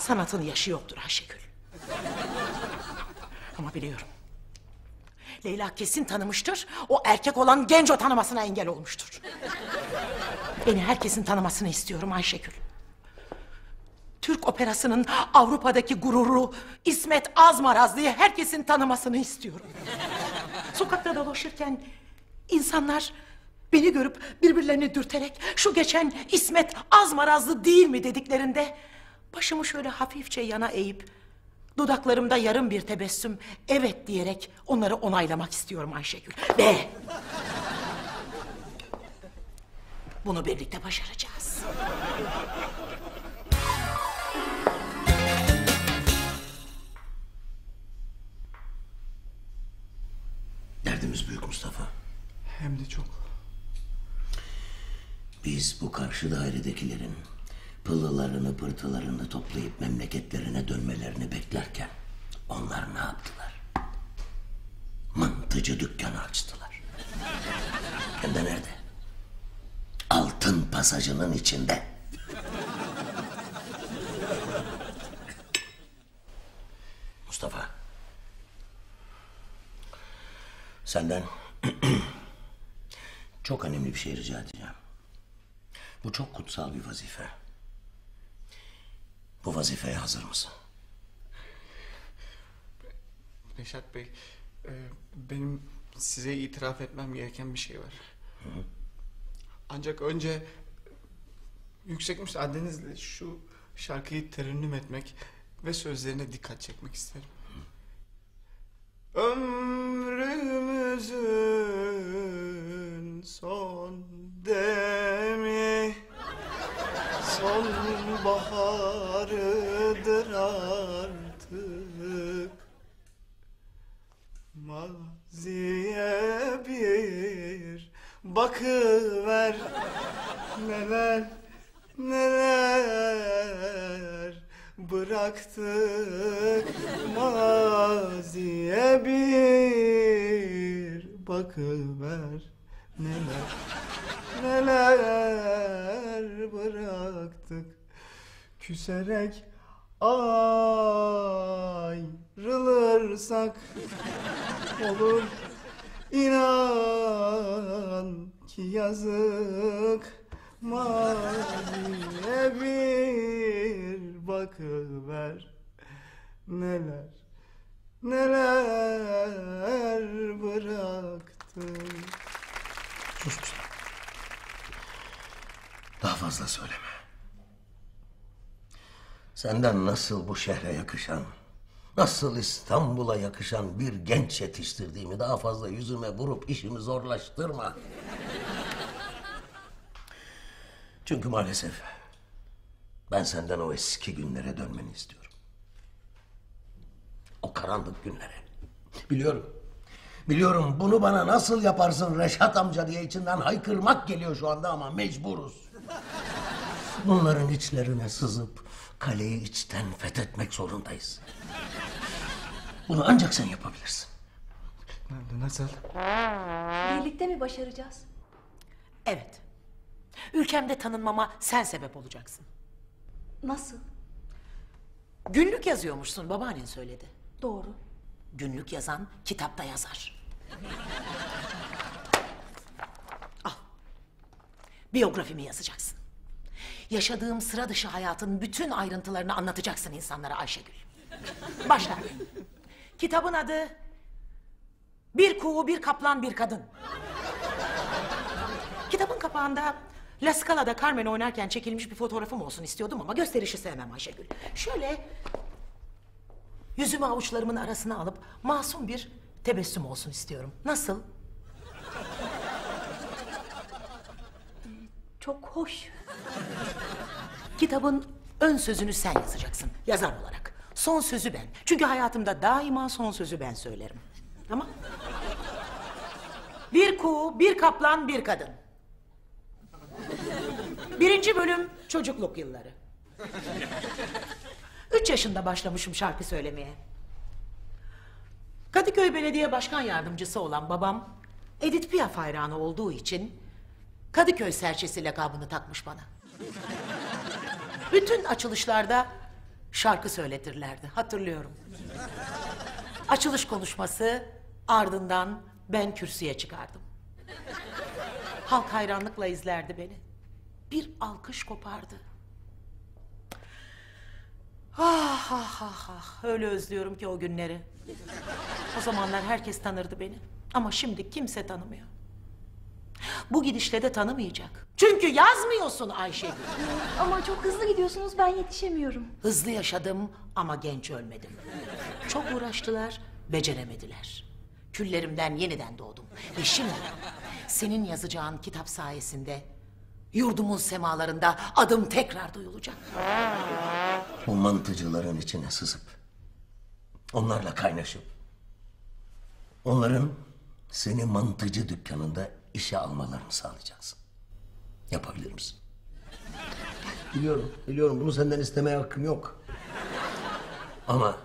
sanatın yaşı yoktur Ayşegül. Ama biliyorum. Leyla kesin tanımıştır. O erkek olan genç o tanımasına engel olmuştur. Beni herkesin tanımasını istiyorum Ayşegül. Türk operasının Avrupa'daki gururu İsmet Azmaraz diye herkesin tanımasını istiyorum. Sokakta dolaşırken insanlar beni görüp birbirlerini dürterek şu geçen İsmet Azmarazlı değil mi dediklerinde başımı şöyle hafifçe yana eğip dudaklarımda yarım bir tebessüm evet diyerek onları onaylamak istiyorum Ayşegül. Ve bunu birlikte başaracağız. Derdimiz büyük Mustafa. Hem de çok. Biz bu karşı dairedekilerin pıllılarını pırtılarını toplayıp memleketlerine dönmelerini beklerken onlar ne yaptılar? Mantıcı dükkanı açtılar. Hem de nerede? Altın pasajının içinde. Mustafa. Senden çok önemli bir şey rica edeceğim. Bu çok kutsal bir vazife. Bu vazifeye hazır mısın? Neşat Bey, e, benim size itiraf etmem gereken bir şey var. Ancak önce yüksek müsaadenizle şu şarkıyı terennüm etmek ve sözlerine dikkat çekmek isterim. Ömrümüzün son baharıdır artık. Maziye bir bakıver. Neler neler bıraktık. Maziye bir bakıver. Neler neler bıraktık. Küserek ayrılırsak olur. İnan ki yazık maziye bir bakıver. Neler neler bıraktık Sus. Fazla söyleme. Senden nasıl bu şehre yakışan, nasıl İstanbul'a yakışan bir genç yetiştirdiğimi daha fazla yüzüme vurup işimi zorlaştırma. Çünkü maalesef ben senden o eski günlere dönmeni istiyorum. O karanlık günlere. Biliyorum. Biliyorum bunu bana nasıl yaparsın Reşat amca diye içinden haykırmak geliyor şu anda ama mecburuz. Bunların içlerine sızıp kaleyi içten fethetmek zorundayız. Bunu ancak sen yapabilirsin. Nasıl? Birlikte mi başaracağız? Evet. Ülkemde tanınmama sen sebep olacaksın. Nasıl? Günlük yazıyormuşsun babaannen söyledi. Doğru. Günlük yazan kitapta yazar. Biyografimi yazacaksın. Yaşadığım sıra dışı hayatın bütün ayrıntılarını anlatacaksın insanlara Ayşegül. Başla. Kitabın adı Bir Kuğu, Bir Kaplan, Bir Kadın. Kitabın kapağında La Scala'da Carmen oynarken çekilmiş bir fotoğrafım olsun istiyordum ama gösterişi sevmem Ayşegül. Şöyle yüzümü avuçlarımın arasına alıp masum bir tebessüm olsun istiyorum. Nasıl? Çok hoş. Kitabın ön sözünü sen yazacaksın yazar olarak. Son sözü ben. Çünkü hayatımda daima son sözü ben söylerim. Tamam? Bir kuğu, bir kaplan, bir kadın. Birinci bölüm çocukluk yılları. Üç yaşında başlamışım şarkı söylemeye. Kadıköy Belediye Başkan Yardımcısı olan babam Edith Piaf hayranı olduğu için Kadıköy serçesi lakabını takmış bana. Bütün açılışlarda Şarkı söyletirlerdi hatırlıyorum. Açılış konuşması ardından ben kürsüye çıkardım. Halk hayranlıkla izlerdi beni. Bir alkış kopardı. Ah ah ah ah öyle özlüyorum ki o günleri. O zamanlar herkes tanırdı beni. Ama şimdi kimse tanımıyor. Bu gidişle de tanımayacak. Çünkü yazmıyorsun Ayşegül. Ama çok hızlı gidiyorsunuz ben yetişemiyorum. Hızlı yaşadım ama genç ölmedim. Çok uğraştılar, beceremediler. Küllerimden yeniden doğdum. Ve şimdi senin yazacağın kitap sayesinde yurdumun semalarında adım tekrar duyulacak. Bu mantıcıların içine sızıp, onlarla kaynaşıp, onların seni mantıcı dükkanında işe almalarını sağlayacaksın. Yapabilir misin? Biliyorum, biliyorum bunu senden istemeye hakkım yok. Ama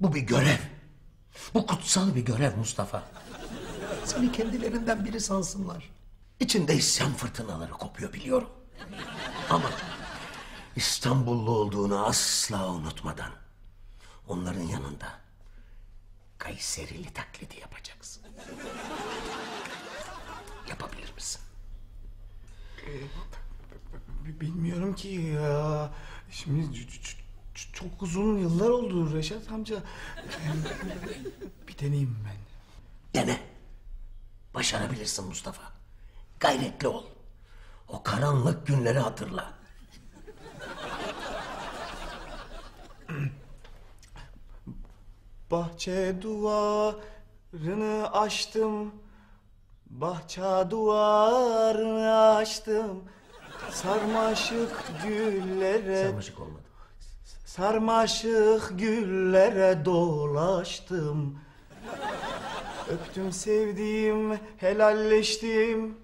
bu bir görev. Bu kutsal bir görev Mustafa. Seni kendilerinden biri sansınlar. İçinde isyan fırtınaları kopuyor biliyorum. Ama İstanbullu olduğunu asla unutmadan onların yanında Kayserili taklidi yapacaksın. Yapabilir misin? B- Bilmiyorum ki ya. Şimdi çok uzun yıllar oldu Reşat amca. Em, Bir deneyeyim ben. Dene. Başarabilirsin Mustafa. Gayretli ol. O karanlık günleri hatırla. Bahçe duvarını açtım. Bahçe duvarını açtım. Sarmaşık güllere Sarmaşık olmadı. Sarmaşık güllere dolaştım. Öptüm sevdiğim, helalleştim.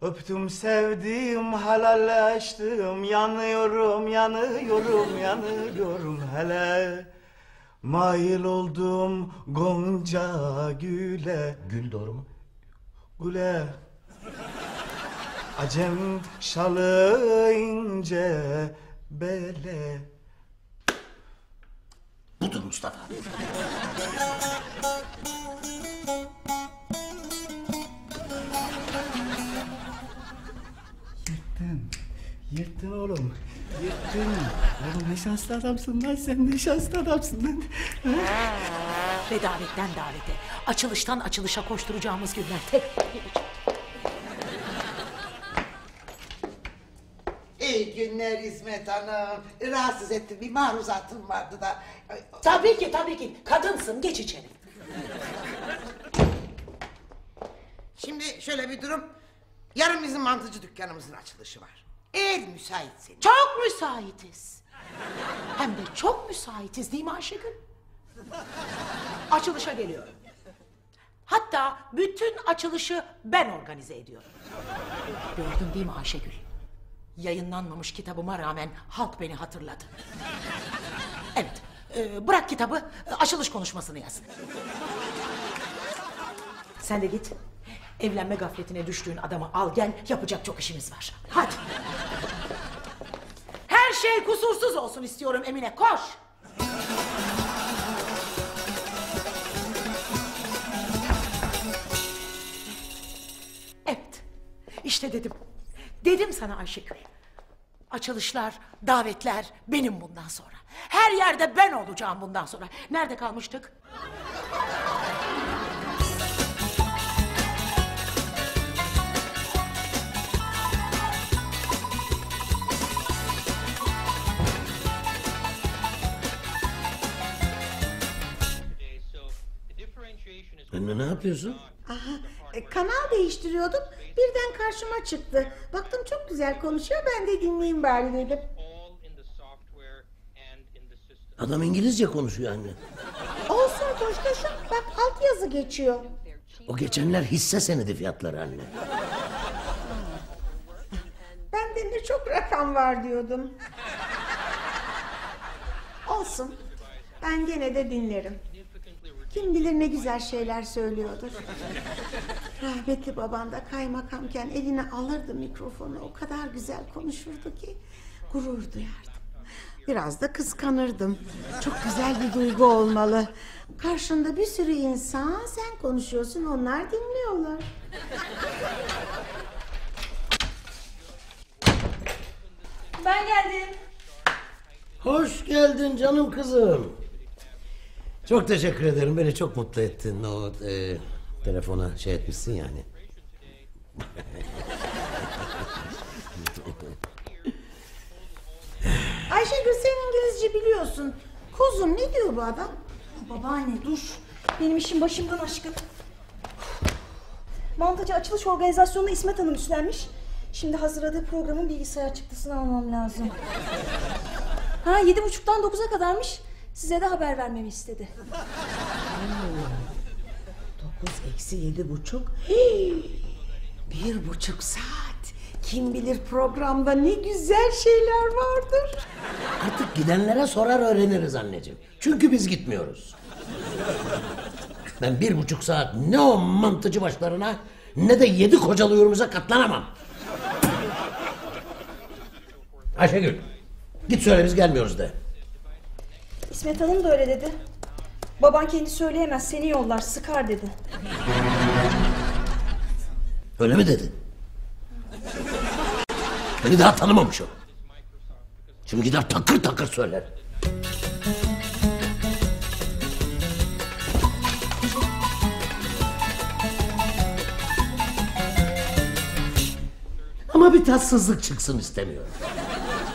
Öptüm sevdiğim, helalleştim. Yanıyorum, yanıyorum, yanıyorum hele. Mail oldum Gonca güle, Gül doğru mu? Güle. Acem şalı ince bele. Budur Mustafa. Yırttın. Yırttın oğlum. Yırttın. Oğlum ne şanslı adamsın lan sen ne şanslı adamsın lan. Ve davetten davete, açılıştan açılışa koşturacağımız günler tek gelecek. İyi günler İsmet Hanım. Rahatsız ettim. Bir maruzatım vardı da. Ay, Tabii ki tabii ki. Kadınsın geç içeri. Şimdi şöyle bir durum. Yarın bizim mantıcı dükkanımızın açılışı var. Eğer müsaitseniz. Çok müsaitiz. Hem de çok müsaitiz değil mi Ayşegül? Açılışa geliyorum. Hatta bütün açılışı ben organize ediyorum. Gördün değil mi Ayşegül? Yayınlanmamış kitabıma rağmen halk beni hatırladı. Evet, e, bırak kitabı, açılış konuşmasını yaz. Sen de git. Evlenme gafletine düştüğün adamı al gel, yapacak çok işimiz var. Hadi. Her şey kusursuz olsun istiyorum Emine, koş. İşte dedim. Dedim sana Ayşegül. Açılışlar, davetler benim bundan sonra. Her yerde ben olacağım bundan sonra. Nerede kalmıştık? Anne ne yapıyorsun? Aha, e, kanal değiştiriyordum. Birden karşıma çıktı. Baktım çok güzel konuşuyor. Ben de dinleyeyim bari dedim. Adam İngilizce konuşuyor anne. Olsun koşkoşum. Bak alt yazı geçiyor. O geçenler hisse senedi fiyatları anne. Ben de ne çok rakam var diyordum. Olsun. Ben gene de dinlerim. Kim bilir ne güzel şeyler söylüyordur. Rahmetli babam da kaymakamken eline alırdı mikrofonu. O kadar güzel konuşurdu ki gurur duyardım. Biraz da kıskanırdım. Çok güzel bir duygu olmalı. Karşında bir sürü insan sen konuşuyorsun onlar dinliyorlar. Ben geldim. Hoş geldin canım kızım. Çok teşekkür ederim. Beni çok mutlu ettin. O e, telefona şey etmişsin yani. Ayşegül sen İngilizce biliyorsun. Kuzum ne diyor bu adam? Babaanne dur. Benim işim başımdan aşkın. Mantıcı açılış organizasyonuna İsmet Hanım üstlenmiş. Şimdi hazırladığı programın bilgisayar çıktısını almam lazım. Ha yedi buçuktan dokuza kadarmış. Size de haber vermemi istedi. Dokuz eksi yedi buçuk. Hii, Bir buçuk saat. Kim bilir programda ne güzel şeyler vardır. Artık gidenlere sorar öğreniriz anneciğim. Çünkü biz gitmiyoruz. Ben bir buçuk saat ne o mantıcı başlarına ne de yedi kocalı yorumuza katlanamam. Ayşegül git söyle biz gelmiyoruz de. İsmet Hanım da öyle dedi. Baban kendi söyleyemez seni yollar sıkar dedi. Öyle mi dedi? Beni daha tanımamış o. Şimdi gider takır takır söyler. Ama bir tatsızlık çıksın istemiyorum.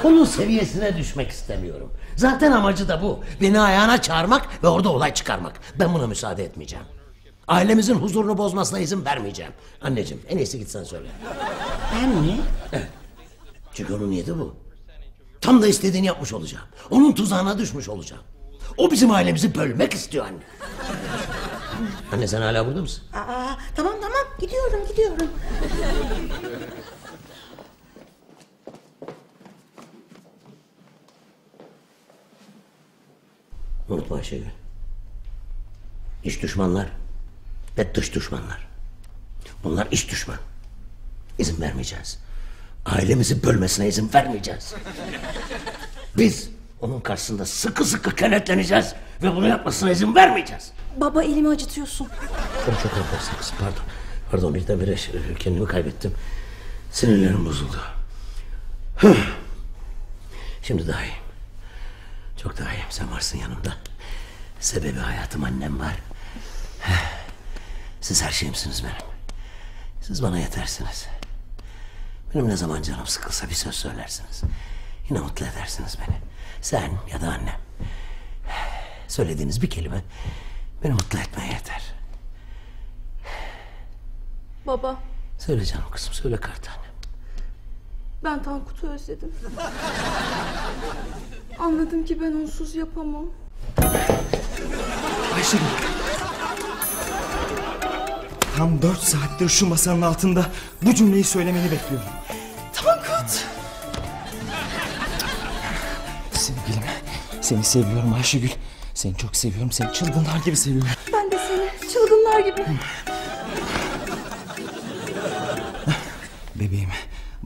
Onun seviyesine düşmek istemiyorum. Zaten amacı da bu. Beni ayağına çağırmak ve orada olay çıkarmak. Ben buna müsaade etmeyeceğim. Ailemizin huzurunu bozmasına izin vermeyeceğim. Anneciğim en iyisi gitsen söyle. Ben mi? Çünkü onun niyeti bu. Tam da istediğini yapmış olacağım. Onun tuzağına düşmüş olacağım. O bizim ailemizi bölmek istiyor anne. Anne sen hala burada mısın? Aa, tamam tamam gidiyorum gidiyorum. Ayşegül. İç düşmanlar ve dış düşmanlar. Bunlar iç düşman. İzin vermeyeceğiz. Ailemizi bölmesine izin vermeyeceğiz. Biz onun karşısında sıkı sıkı kenetleneceğiz ve bunu yapmasına izin vermeyeceğiz. Baba elimi acıtıyorsun. Çok çok affedersin kızım pardon. Pardon birdenbire kendimi kaybettim. Sinirlerim bozuldu. Şimdi daha iyiyim. Çok daha iyiyim. Sen varsın yanımda. Sebebi hayatım annem var. Siz her şeyimsiniz benim. Siz bana yetersiniz. Benim ne zaman canım sıkılsa bir söz söylersiniz. Yine mutlu edersiniz beni. Sen ya da annem. Söylediğiniz bir kelime beni mutlu etmeye yeter. Baba Söyle canım kızım söyle kartane. ben Tankut'u özledim. Anladım ki ben onsuz yapamam. Ayşegül. Tam dört saattir şu masanın altında bu cümleyi söylemeni bekliyorum. Tankut! Sevgilim, seni seviyorum Ayşegül. Seni çok seviyorum, seni çılgınlar gibi seviyorum. Ben de seni çılgınlar gibi. Bebeğim,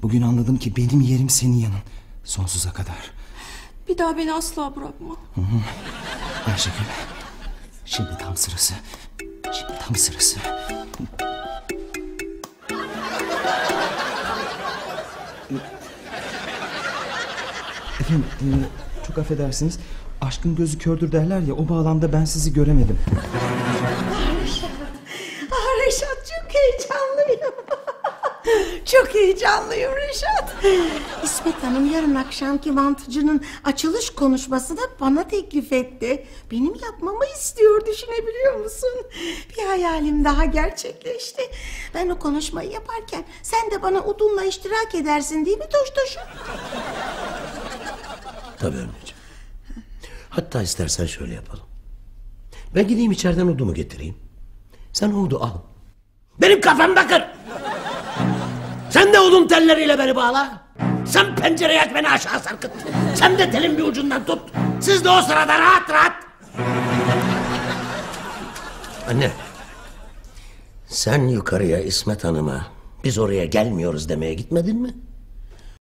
bugün anladım ki benim yerim senin yanın. Sonsuza kadar. Bir daha beni asla bırakma. Ayşegül, şimdi tam sırası. Şimdi tam sırası. Efendim, e, çok affedersiniz. Aşkın gözü kördür derler ya, o bağlamda ben sizi göremedim. Aa, Reşat çok heyecanlıyım. Çok heyecanlıyım Reşat. İsmet Hanım yarın akşamki mantıcının açılış konuşmasını bana teklif etti. Benim yapmamı istiyor düşünebiliyor musun? Bir hayalim daha gerçekleşti. Ben o konuşmayı yaparken sen de bana odunla iştirak edersin değil mi Toştoş'um? Tabii anneciğim. Hatta istersen şöyle yapalım. Ben gideyim içeriden odumu getireyim. Sen odu al. Benim kafamda kır. Sen de odun telleriyle beni bağla. Sen pencereyi aç beni aşağı sarkıt. Sen de telin bir ucundan tut. Siz de o sırada rahat rahat. Anne. Sen yukarıya İsmet Hanım'a biz oraya gelmiyoruz demeye gitmedin mi?